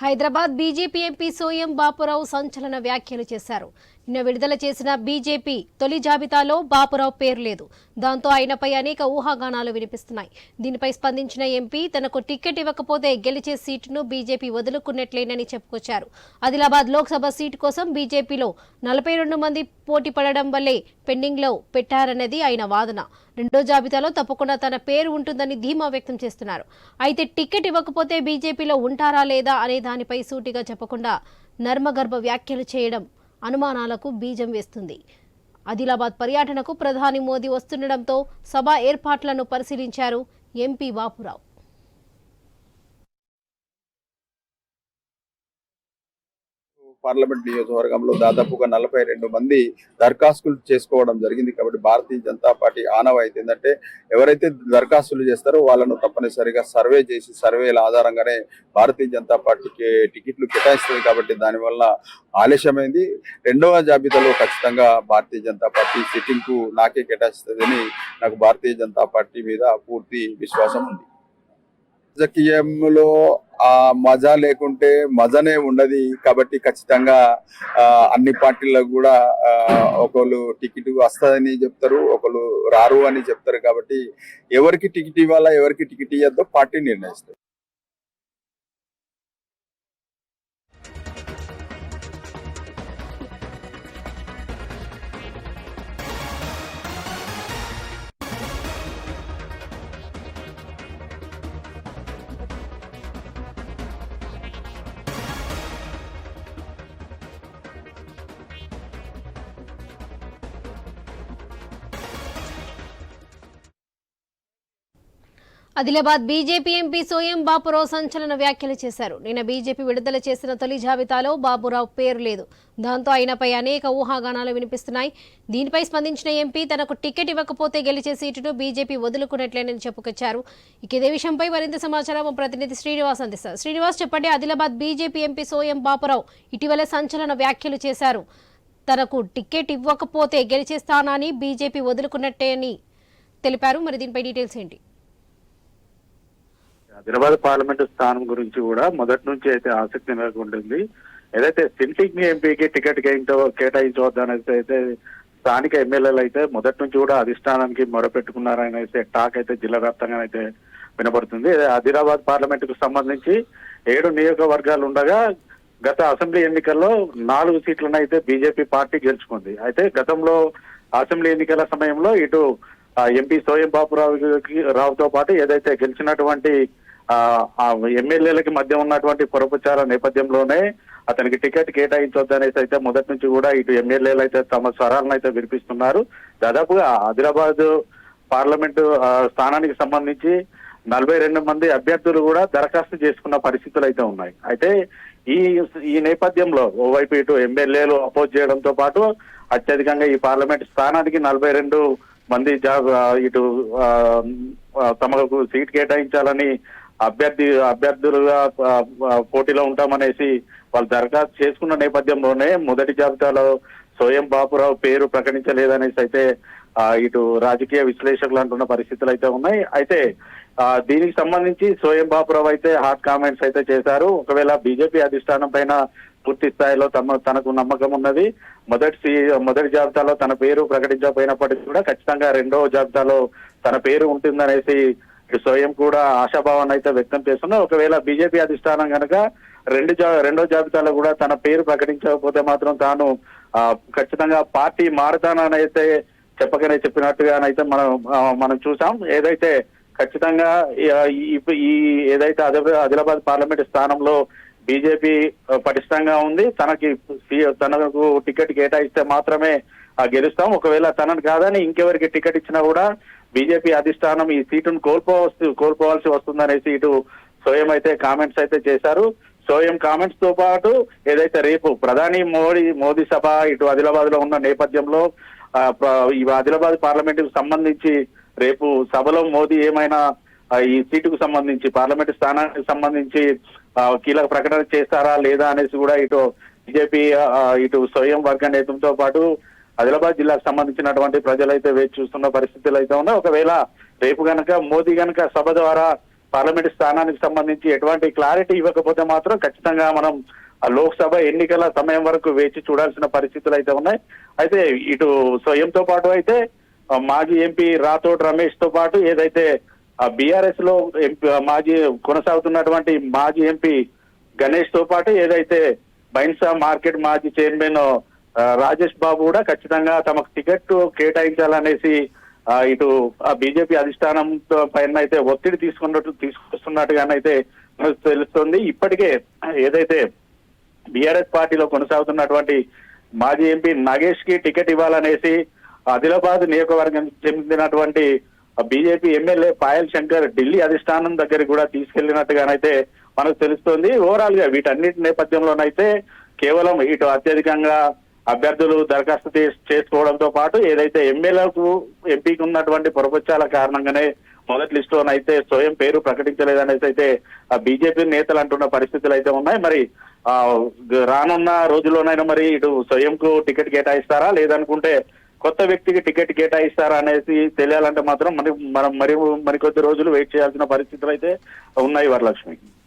Hyderabad BJP MP Soyam Bapurao సంచలన వ్యాఖ్యలు చేశారు. నిన్న విడుదల చేసిన బీజేపీ తొలి జాబితాలో బాపురావు పేరు లేదు. దాంతో ఆయనపై అనేక ఊహాగానాలు వినిపిస్తున్నాయి. దీనిపై స్పందించిన ఎంపీ తనకు టికెట్ ఇవ్వకపోతే గెలిచే సీటును బీజేపీ వదులుకున్నట్లేనని చెప్పుకొచ్చారు. ఆదిలాబాద్ లోక్సభ సీటు కోసం బీజేపీలో నలభై రెండు మంది పోటీ పడడం వల్లే పెండింగ్లో పెట్టారన్నది ఆయన వాదన. రెండో జాబితాలో తప్పకుండా తన పేరు ఉంటుందని ధీమా వ్యక్తం చేస్తున్నారు. అయితే టికెట్ ఇవ్వకపోతే బీజేపీలో ఉంటారా లేదా అనే దానిపై సూటిగా చెప్పకుండా నర్మగర్భ వ్యాఖ్యలు చేయడం అనుమానాలకు బీజం వేస్తుంది. ఆదిలాబాద్ పర్యటనకు ప్రధాని మోదీ వస్తుండటంతో సభ ఏర్పాట్లను పరిశీలించారు ఎంపీ బాపురావు. పార్లమెంట్ నియోజకవర్గంలో దాదాపుగా నలభై రెండు మంది దరఖాస్తులు చేసుకోవడం జరిగింది. కాబట్టి భారతీయ జనతా పార్టీ ఆనవాయితీ ఏంటంటే ఎవరైతే దరఖాస్తులు చేస్తారో వాళ్ళను తప్పనిసరిగా సర్వే చేసి సర్వేల ఆధారంగానే భారతీయ జనతా పార్టీకి టికెట్లు కేటాయిస్తుంది. కాబట్టి దానివల్ల ఆలస్యమైంది. రెండవ జాబితాలో ఖచ్చితంగా భారతీయ జనతా పార్టీ సిట్టింగ్ నాకే కేటాయిస్తుందని నాకు భారతీయ జనతా పార్టీ మీద పూర్తి విశ్వాసం ఉంది. రాజకీయంలో ఆ మజా లేకుంటే మజనే ఉండదు. కాబట్టి ఖచ్చితంగా ఆ, అన్ని పార్టీలకు కూడా ఒకళ్ళు టికెట్ వస్తుందని చెప్తారు ఒకళ్ళు రారు అని చెప్తారు. కాబట్టి ఎవరికి టికెట్ ఇవ్వాలా ఎవరికి టికెట్ ఇవ్వద్దో పార్టీ నిర్ణయిస్తారు ఆదిలాబాద్ బీజేపీ ఎంపీ సోయం బాపురావు సంచలన వ్యాఖ్యలు చేశారు. నిన్న బీజేపీ విడుదల చేసిన తొలి జాబితాలో బాబురావు పేరు లేదు. దాంతో ఆయనపై అనేక ఊహాగానాలు వినిపిస్తున్నాయి. దీనిపై స్పందించిన ఎంపీ తనకు టికెట్ ఇవ్వకపోతే గెలిచే సీటును బీజేపీ వదులుకున్నట్లేనని చెప్పుకొచ్చారు. ఇక ఇదే విషయంపై మరింత సమాచారం ప్రతినిధి శ్రీనివాస్ అందిస్తారు. శ్రీనివాస్ చెప్పండి ఆదిలాబాద్ బీజేపీ ఎంపీ సోయం బాపురావు ఇటీవల సంచలన వ్యాఖ్యలు చేశారు. తనకు టికెట్ ఇవ్వకపోతే గెలిచే స్థానాన్ని బీజేపీ వదులుకున్నట్టే అని తెలిపారు. మరి దీనిపై డీటెయిల్స్ ఏంటి? హైదరాబాద్ పార్లమెంట్ స్థానం గురించి కూడా మొదటి నుంచి అయితే ఆసక్తి నెలకొంటుంది. ఏదైతే సిట్టింగ్ ఎంపీకి టికెట్ కేటాయించవద్దు కేటాయించవద్దనేసి అయితే స్థానిక ఎమ్మెల్యేలు అయితే మొదటి నుంచి కూడా అధిష్టానానికి మొరపెట్టుకున్నారని అయితే టాక్ అయితే జిల్లా వ్యాప్తంగా అయితే వినబడుతుంది. ఆదిలాబాద్ పార్లమెంటుకు సంబంధించి ఏడు నియోజకవర్గాలు ఉండగా గత అసెంబ్లీ ఎన్నికల్లో నాలుగు సీట్లను అయితే బీజేపీ పార్టీ గెలుచుకుంది. అయితే గతంలో అసెంబ్లీ ఎన్నికల సమయంలో ఇటు ఎంపీ సోయం బాబురావు రావుతో పాటు ఏదైతే గెలిచినటువంటి ఆ ఎమ్మెల్యేలకి మధ్య ఉన్నటువంటి పురపచార నేపథ్యంలోనే అతనికి టికెట్ కేటాయించొద్దనేసి అయితే మొదటి నుంచి కూడా ఇటు ఎమ్మెల్యేలు అయితే తమ స్వరాలను అయితే వినిపిస్తున్నారు. దాదాపుగా ఆదిలాబాద్ పార్లమెంటు స్థానానికి సంబంధించి నలభై రెండు మంది అభ్యర్థులు కూడా దరఖాస్తు చేసుకున్న పరిస్థితులు అయితే ఉన్నాయి. అయితే ఈ ఈ నేపథ్యంలో ఓవైపు ఇటు ఎమ్మెల్యేలు అపోజ్ చేయడంతో పాటు అత్యధికంగా ఈ పార్లమెంట్ స్థానానికి నలభై రెండు మంది ఇటు తమకు సీట్ కేటాయించాలని అభ్యర్థి అభ్యర్థులుగా పోటీలో ఉంటామనేసి వాళ్ళు దరఖాస్తు చేసుకున్న నేపథ్యంలోనే మొదటి జాబితాలో సోయం బాపురావు పేరు ప్రకటించలేదనేసి అయితే ఇటు రాజకీయ విశ్లేషకులు అంటున్న పరిస్థితులు అయితే ఉన్నాయి. అయితే దీనికి సంబంధించి సోయం బాపురావు అయితే హాట్ కామెంట్స్ అయితే చేశారు. ఒకవేళ బీజేపీ అధిష్టానం పైన పూర్తి స్థాయిలో తమ తనకు నమ్మకం ఉన్నది మొదటి మొదటి జాబితాలో తన పేరు ప్రకటించకపోయినప్పటికీ కూడా ఖచ్చితంగా రెండో జాబితాలో తన పేరు ఉంటుందనేసి స్వయం కూడా ఆశాభావాన్ని అయితే వ్యక్తం చేస్తున్నారు. ఒకవేళ బీజేపీ అధిష్టానం కనుక రెండు జా రెండో జాబితాలో కూడా తన పేరు ప్రకటించకపోతే మాత్రం తాను ఖచ్చితంగా పార్టీ మారుతానని అయితే చెప్పకనే చెప్పినట్టుగానైతే మనం మనం చూసాం. ఏదైతే ఖచ్చితంగా ఈ- ఏదైతే ఆదిలాబాద్ పార్లమెంట్ స్థానంలో బీజేపీ పటిష్టంగా ఉంది తనకి తనకు టికెట్ కేటాయిస్తే మాత్రమే ఆ, గెలుస్తాం. ఒకవేళ తనను కాదని ఇంకెవరికి టికెట్ ఇచ్చినా కూడా బీజేపీ అధిష్టానం ఈ సీటును కోల్పోవచ్చు కోల్పోవాల్సి వస్తుందనేసి ఇటు సోయం అయితే కామెంట్స్ అయితే చేశారు. సోయం కామెంట్స్తో పాటు ఏదైతే రేపు ప్రధాని మోడీ మోదీ సభ ఇటు ఆదిలాబాద్లో ఉన్న నేపథ్యంలో ఈ ఆదిలాబాద్ పార్లమెంట్కు సంబంధించి రేపు సభలో మోదీ ఏమైనా ఈ సీటుకు సంబంధించి పార్లమెంట్ స్థానానికి సంబంధించి కీలక ప్రకటన చేస్తారా లేదా అనేసి కూడా ఇటు బీజేపీ ఇటు స్వయం వర్గ నేతంతో పాటు ఆదిలాబాద్ జిల్లాకు సంబంధించినటువంటి ప్రజలైతే వేచి చూస్తున్న పరిస్థితులు అయితే ఉన్నాయి. ఒకవేళ రేపు గనక మోదీ గనక సభ ద్వారా పార్లమెంట్ స్థానానికి సంబంధించి ఎటువంటి క్లారిటీ ఇవ్వకపోతే మాత్రం ఖచ్చితంగా మనం ఆ లోక్సభ ఎన్నికల సమయం వరకు వేచి చూడాల్సిన పరిస్థితులు అయితే ఉన్నాయి. అయితే ఇటు స్వయంతో పాటు అయితే మాజీ ఎంపీ రాథోడ్ రమేష్తో పాటు ఏదైతే బీఆర్ఎస్లో మాజీ కొనసాగుతున్నటువంటి మాజీ ఎంపీ గణేష్తో పాటు ఏదైతే బైన్సా మార్కెట్ మాజీ చైర్మన్ రాజేష్ బాబు కూడా ఖచ్చితంగా తమకు టికెట్ కేటాయించాలనేసి ఇటు ఆ బీజేపీ అధిష్టానం పైన అయితే ఒత్తిడి తీసుకున్నట్టు తీసుకొస్తున్నట్టుగానైతే మనకు తెలుస్తుంది. ఇప్పటికే ఏదైతే బీఆర్ఎస్ పార్టీలో కొనసాగుతున్నటువంటి మాజీ ఎంపీ నాగేష్కి టికెట్ ఇవ్వాలనేసి ఆదిలాబాద్ నియోజకవర్గం చెందినటువంటి బీజేపీ ఎమ్మెల్యే పాయల్ శంకర్ ఢిల్లీ అధిష్టానం దగ్గరికి కూడా తీసుకెళ్ళినట్టుగానైతే మనకు తెలుస్తోంది. ఓవరాల్గా వీటన్నిటి నేపథ్యంలోనైతే కేవలం ఇటు అత్యధికంగా అభ్యర్థులు దరఖాస్తు చేసుకోవడంతో పాటు ఏదైతే ఎమ్మెల్యేలకు ఎంపీకి ఉన్నటువంటి పొరపచ్చాల కారణంగానే మొదటి లిస్టులోనైతే స్వయం పేరు ప్రకటించలేదనేసి అయితే బీజేపీ నేతలు అంటున్న పరిస్థితులు అయితే ఉన్నాయి. మరి ఆ రానున్న రోజుల్లోనైనా మరి ఇటు స్వయంకు టికెట్ కేటాయిస్తారా? లేదనుకుంటే కొత్త వ్యక్తికి టికెట్ కేటాయిస్తారా అనేసి తెలియాలంటే మాత్రం మరి మనం మరి మరికొద్ది రోజులు వెయిట్ చేయాల్సిన పరిస్థితులు అయితే ఉన్నాయి వరలక్ష్మి.